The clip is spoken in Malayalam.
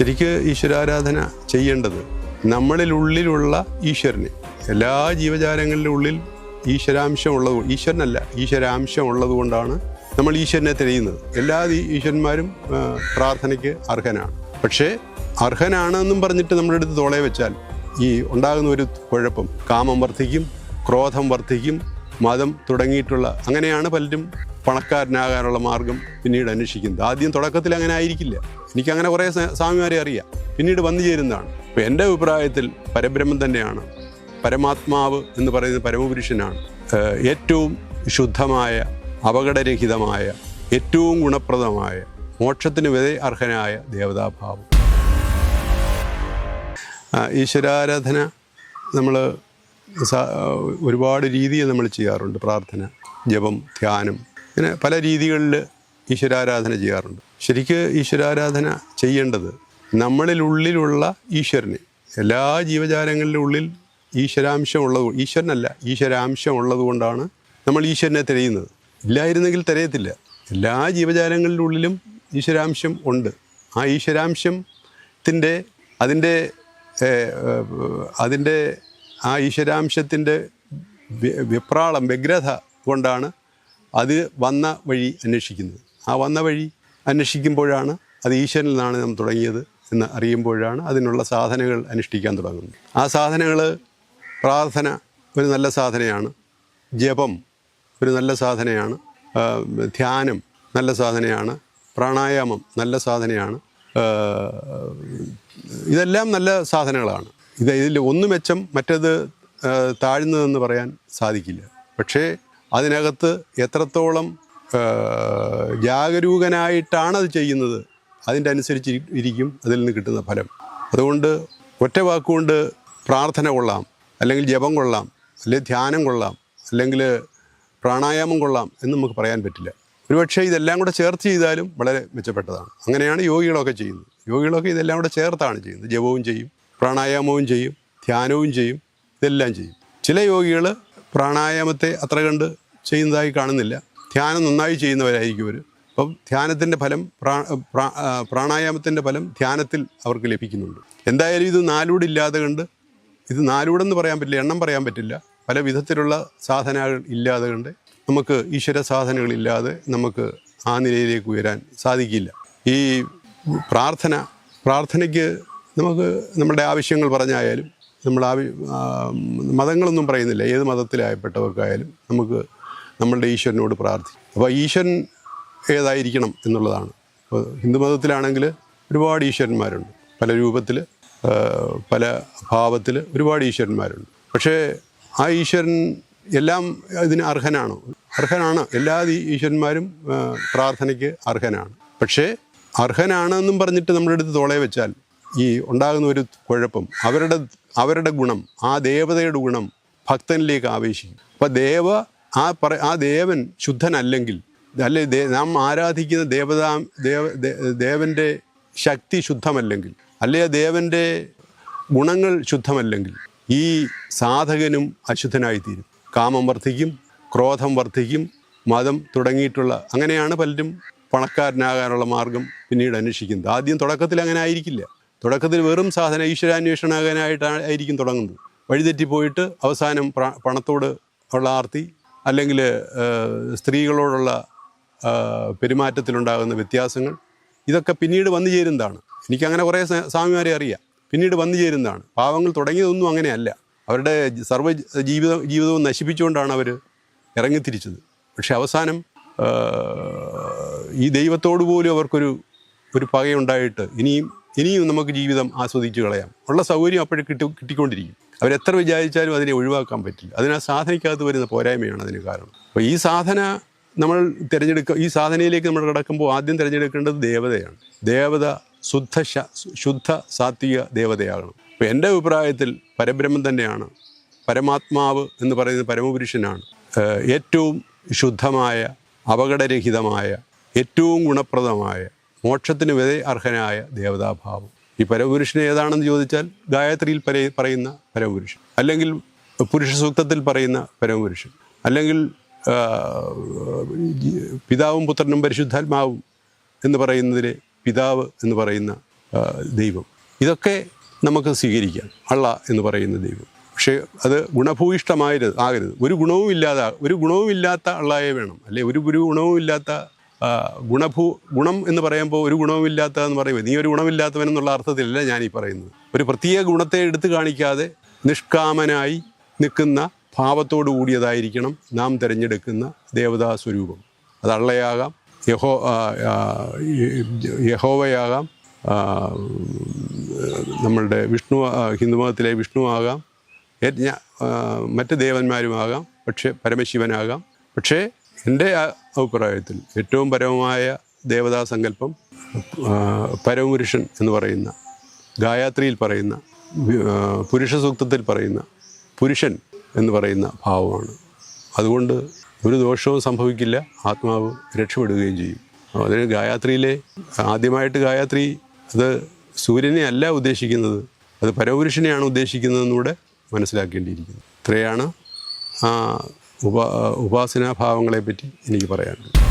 ശരിക്ക് ഈശ്വരാരാധന ചെയ്യേണ്ടത് നമ്മളിൽ ഉള്ളിലുള്ള ഈശ്വരനെ. എല്ലാ ജീവജാലങ്ങളുടെ ഉള്ളിൽ ഈശ്വരാംശം ഉള്ളത് ഈശ്വരനല്ല ഈശ്വരാംശം ഉള്ളത് കൊണ്ടാണ് നമ്മൾ ഈശ്വരനെ തിരയുന്നത്. എല്ലാ ഈശ്വരന്മാരും പ്രാർത്ഥനയ്ക്ക് അർഹനാണ്. പക്ഷേ അർഹനാണെന്നും പറഞ്ഞിട്ട് നമ്മുടെ അടുത്ത് തോളെ വെച്ചാൽ ഈ ഉണ്ടാകുന്ന ഒരു കുഴപ്പം കാമം വർദ്ധിക്കും ക്രോധം വർദ്ധിക്കും മതം തുടങ്ങിയിട്ടുള്ള അങ്ങനെയാണ് പലരും പണക്കാരനാകാനുള്ള മാർഗം പിന്നീട് അന്വേഷിക്കുന്നത്. ആദ്യം തുടക്കത്തിൽ അങ്ങനെ ആയിരിക്കില്ല. എനിക്ക് അങ്ങനെ കുറേ സ്വാമിമാരെ അറിയാം. പിന്നീട് വന്നു ചേരുന്നതാണ്. അപ്പോൾ എന്റെ അഭിപ്രായത്തിൽ പരബ്രഹ്മം തന്നെയാണ്. പരമാത്മാവ് എന്ന് പറയുന്ന പരമപുരുഷനാണ്. ഏറ്റവും ശുദ്ധമായ അപകടരഹിതമായ ഏറ്റവും ഗുണപ്രദമായ മോക്ഷത്തിന് വിധേ അർഹനായ ദേവതാഭാവം. ഈശ്വരാരാധന നമ്മൾ ഒരുപാട് രീതിയിൽ നമ്മൾ ചെയ്യാറുണ്ട്. പ്രാർത്ഥന ജപം ധ്യാനം ഇങ്ങനെ പല രീതികളിൽ ഈശ്വരാരാധന ചെയ്യാറുണ്ട്. ശരിക്ക് ഈശ്വരാരാധന ചെയ്യേണ്ടത് നമ്മളിൽ ഉള്ളിലുള്ള ഈശ്വരനെ. എല്ലാ ജീവജാലങ്ങളുടെ ഉള്ളിൽ ഈശ്വരാംശം ഉള്ളത് ഈശ്വരനല്ല ഈശ്വരാംശം ഉള്ളത് കൊണ്ടാണ് നമ്മൾ ഈശ്വരനെ തിരയുന്നത്. ഇല്ലായിരുന്നെങ്കിൽ തിരയത്തില്ല. എല്ലാ ജീവജാലങ്ങളുടെ ഉള്ളിലും ഈശ്വരാംശം ഉണ്ട്. ആ ഈശ്വരാംശത്തിന്റെ അതിന്റെ അതിന്റെ ആ ഈശ്വരാംശത്തിന്റെ വിപ്രാളം വ്യഗ്രത കൊണ്ടാണ് അത് വന്ന വഴി അന്വേഷിക്കുന്നത്. ആ വന്ന വഴി അന്വേഷിക്കുമ്പോഴാണ് അത് ഈശ്വരനിൽ നിന്നാണ് നാം തുടങ്ങിയത് എന്ന് അറിയുമ്പോഴാണ് അതിനുള്ള സാധനങ്ങൾ അനുഷ്ഠിക്കാൻ തുടങ്ങുന്നത്. ആ സാധനങ്ങൾ പ്രാർത്ഥന ഒരു നല്ല സാധനയാണ്. ജപം ഒരു നല്ല സാധനയാണ്. ധ്യാനം നല്ല സാധനയാണ്. പ്രാണായാമം നല്ല സാധനയാണ്. ഇതെല്ലാം നല്ല സാധനങ്ങളാണ് ഇത് ഇതിൽ ഒന്ന് മെച്ചം മറ്റേത് താഴ്ന്നതെന്ന് പറയാൻ സാധിക്കില്ല. പക്ഷേ അതിനകത്ത് എത്രത്തോളം ജാഗരൂകനായിട്ടാണ് അത് ചെയ്യുന്നത്. അതിന്റെ അനുസരിച്ച് ഇരി- ഇരിക്കും അതിൽ നിന്ന് കിട്ടുന്ന ഫലം. അതുകൊണ്ട് ഒറ്റ വാക്കുകൊണ്ട് പ്രാർത്ഥന കൊള്ളാം അല്ലെങ്കിൽ ജപം കൊള്ളാം അല്ലെങ്കിൽ ധ്യാനം കൊള്ളാം അല്ലെങ്കിൽ പ്രാണായാമം കൊള്ളാം എന്ന് നമുക്ക് പറയാൻ പറ്റില്ല. ഒരുപക്ഷേ ഇതെല്ലാം കൂടെ ചേർത്ത് ചെയ്താലും വളരെ മെച്ചപ്പെട്ടതാണ്. അങ്ങനെയാണ് യോഗികളൊക്കെ ചെയ്യുന്നത്. യോഗികളൊക്കെ ഇതെല്ലാം കൂടെ ചേർത്താണ് ചെയ്യുന്നത്. ജപവും ചെയ്യും പ്രാണായാമവും ചെയ്യും ധ്യാനവും ചെയ്യും ഇതെല്ലാം ചെയ്യും. ചില യോഗികൾ പ്രാണായാമത്തെ അത്ര കണ്ട് ചെയ്യുന്നതായി കാണുന്നില്ല. ധ്യാനം നന്നായി ചെയ്യുന്നവരായിരിക്കും അവർ അപ്പം ധ്യാനത്തിന്റെ ഫലം പ്രാ പ്രാ- പ്രാണായാമത്തിന്റെ ഫലം ധ്യാനത്തിൽ അവർക്ക് ലഭിക്കുന്നുണ്ട്. എന്തായാലും ഇത് നാലൂടെ ഇല്ലാതെ കണ്ട് ഇത് നാലൂടെന്ന് പറയാൻ പറ്റില്ല എണ്ണം പറയാൻ പറ്റില്ല. പല വിധത്തിലുള്ള സാധനകൾ ഇല്ലാതെ കണ്ട് നമുക്ക് ഈശ്വര സാധനകളില്ലാതെ നമുക്ക് ആ നിലയിലേക്ക് ഉയരാൻ സാധിക്കില്ല. ഈ പ്രാർത്ഥന പ്രാർത്ഥനയ്ക്ക് നമുക്ക് നമ്മുടെ ആവശ്യങ്ങൾ പറഞ്ഞായാലും നമ്മൾ ആവി മതങ്ങളൊന്നും പറയുന്നില്ല. ഏത് മതത്തിലായപ്പെട്ടവർക്കായാലും നമുക്ക് നമ്മളുടെ ഈശ്വരനോട് പ്രാർത്ഥിക്കും അപ്പോൾ ഈശ്വരൻ ഏതായിരിക്കണം എന്നുള്ളതാണ്. ഇപ്പോൾ ഹിന്ദു മതത്തിലാണെങ്കിൽ ഒരുപാട് ഈശ്വരന്മാരുണ്ട്. പല രൂപത്തിൽ പല ഭാവത്തിൽ ഒരുപാട് ഈശ്വരന്മാരുണ്ട്. പക്ഷേ ആ ഈശ്വരൻ എല്ലാം ഇതിന് അർഹനാണോ? അർഹനാണ്. എല്ലാ ഈശ്വരന്മാരും പ്രാർത്ഥനയ്ക്ക് അർഹനാണ്. പക്ഷേ അർഹനാണെന്നും പറഞ്ഞിട്ട് നമ്മുടെ അടുത്ത് തോളെ വെച്ചാൽ ഈ ഉണ്ടാകുന്ന ഒരു കുഴപ്പം അവരുടെ അവരുടെ ഗുണം ആ ദേവതയുടെ ഗുണം ഭക്തനിലേക്ക് ആവേശിക്കും. അപ്പോൾ ദേവ ആ പറ ആ ദേവൻ ശുദ്ധനല്ലെങ്കിൽ അല്ലെ നാം ആരാധിക്കുന്ന ദേവതാ ദേവ ദേവന്റെ ശക്തി ശുദ്ധമല്ലെങ്കിൽ അല്ലെ ദേവന്റെ ഗുണങ്ങൾ ശുദ്ധമല്ലെങ്കിൽ ഈ സാധകനും അശുദ്ധനായിത്തീരും. കാമം വർദ്ധിക്കും ക്രോധം വർദ്ധിക്കും മതം തുടങ്ങിയിട്ടുള്ള അങ്ങനെയാണ് പലരും പണക്കാരനാകാനുള്ള മാർഗം പിന്നീട് അന്വേഷിക്കുന്നത്. ആദ്യം തുടക്കത്തിൽ അങ്ങനെ ആയിരിക്കില്ല. തുടക്കത്തിൽ വെറും സാധന ഈശ്വരാന്വേഷണാകാനായിട്ടാണ് ആയിരിക്കും തുടങ്ങുന്നത്. വഴിതെറ്റിപ്പോയിട്ട് അവസാനം പണത്തോട് ഉള്ള ആർത്തി അല്ലെങ്കിൽ സ്ത്രീകളോടുള്ള പെരുമാറ്റത്തിലുണ്ടാകുന്ന വ്യത്യാസങ്ങൾ ഇതൊക്കെ പിന്നീട് വന്നു ചേരുന്നതാണ്. എനിക്കങ്ങനെ കുറേ സ്വാമിമാരെ അറിയാം. പിന്നീട് വന്നു ചേരുന്നതാണ്. പാവങ്ങൾ തുടങ്ങിയതൊന്നും അങ്ങനെയല്ല. അവരുടെ സർവ ജീവിതം ജീവിതവും നശിപ്പിച്ചുകൊണ്ടാണ് അവർ ഇറങ്ങിത്തിരിച്ചത്. പക്ഷെ അവസാനം ഈ ദൈവത്തോടു പോലും അവർക്കൊരു ഒരു പകയുണ്ടായിട്ട് ഇനിയും ഇനിയും നമുക്ക് ജീവിതം ആസ്വദിച്ച് കളയാം. ഉള്ള സൗകര്യം അപ്പോഴും കിട്ടി കിട്ടിക്കൊണ്ടിരിക്കും. അവരെത്ര വിചാരിച്ചാലും അതിനെ ഒഴിവാക്കാൻ പറ്റില്ല. അതിനെ സാധനയ്ക്കകത്ത് വരുന്ന പോരായ്മയാണ് അതിന് കാരണം. അപ്പോൾ ഈ സാധന നമ്മൾ തിരഞ്ഞെടുക്കുക ഈ സാധനയിലേക്ക് നമ്മൾ കിടക്കുമ്പോൾ ആദ്യം തിരഞ്ഞെടുക്കേണ്ടത് ദേവതയാണ്. ദേവത ശുദ്ധ ശുദ്ധ സാത്വിക ദേവതയാകണം. അപ്പോൾ എന്റെ അഭിപ്രായത്തിൽ പരബ്രഹ്മം തന്നെയാണ്. പരമാത്മാവ് എന്ന് പറയുന്നത് പരമപുരുഷനാണ്. ഏറ്റവും ശുദ്ധമായ അപകടരഹിതമായ ഏറ്റവും ഗുണപ്രദമായ മോക്ഷത്തിന് വിധേ അർഹനായ ദേവതാഭാവം. ഈ പരപുരുഷൻ ഏതാണെന്ന് ചോദിച്ചാൽ ഗായത്രിയിൽ പര പറയുന്ന പരമപുരുഷൻ. അല്ലെങ്കിൽ പുരുഷ സൂക്തത്തിൽ പറയുന്ന പരമപുരുഷൻ. അല്ലെങ്കിൽ പിതാവും പുത്രനും പരിശുദ്ധാത്മാവും എന്ന് പറയുന്നതിലെ പിതാവ് എന്ന് പറയുന്ന ദൈവം. ഇതൊക്കെ നമുക്ക് സ്വീകരിക്കാം. അള്ള എന്ന് പറയുന്ന ദൈവം. പക്ഷേ അത് ഗുണഭൂയിഷ്ടമായത് ആകരുത്. ഒരു ഗുണവും ഇല്ലാതെ ഒരു ഗുണവും ഇല്ലാത്ത അള്ളായെ വേണം. അല്ലെ ഒരു ഗുണവും ഇല്ലാത്ത ഗുണഭൂ ഗുണം എന്ന് പറയുമ്പോൾ ഒരു ഗുണവുമില്ലാത്ത എന്ന് പറയുമ്പോൾ നീ ഒരു ഗുണമില്ലാത്തവൻ എന്നുള്ള അർത്ഥത്തിലല്ല ഞാൻ ഈ പറയുന്നത്. ഒരു പ്രത്യേക ഗുണത്തെ എടുത്തു കാണിക്കാതെ നിഷ്കാമനായി നിൽക്കുന്ന ഭാവത്തോടു കൂടിയതായിരിക്കണം നാം തിരഞ്ഞെടുക്കുന്ന ദേവതാ സ്വരൂപം അത് അള്ളയാകാം യഹോ യഹോവയാകാം നമ്മളുടെ വിഷ്ണു ഹിന്ദുമതത്തിലെ വിഷ്ണു ആകാം യജ്ഞ മറ്റ് ദേവന്മാരുമാകാം പക്ഷേ പരമശിവനാകാം. പക്ഷേ എന്റെ അഭിപ്രായത്തിൽ ഏറ്റവും പരമമായ ദേവതാ സങ്കല്പം പരമപുരുഷൻ എന്ന് പറയുന്ന ഗായത്രിയിൽ പറയുന്ന പുരുഷ സൂക്തത്തിൽ പറയുന്ന പുരുഷൻ എന്ന് പറയുന്ന ഭാവമാണ്. അതുകൊണ്ട് ഒരു ദോഷവും സംഭവിക്കില്ല ആത്മാവ് രക്ഷപ്പെടുകയും ചെയ്യും. അതിന് ഗായത്രിയിലെ ആദ്യമായിട്ട് ഗായത്രി അത് സൂര്യനെ അല്ല ഉദ്ദേശിക്കുന്നത് അത് പരമപുരുഷനെയാണ് ഉദ്ദേശിക്കുന്നതെന്നൂടെ മനസ്സിലാക്കേണ്ടിയിരിക്കുന്നു. ഇത്രയാണ് ഉപാ ഉപാസനാഭാവങ്ങളെപ്പറ്റി എനിക്ക് പറയാനുള്ളത്.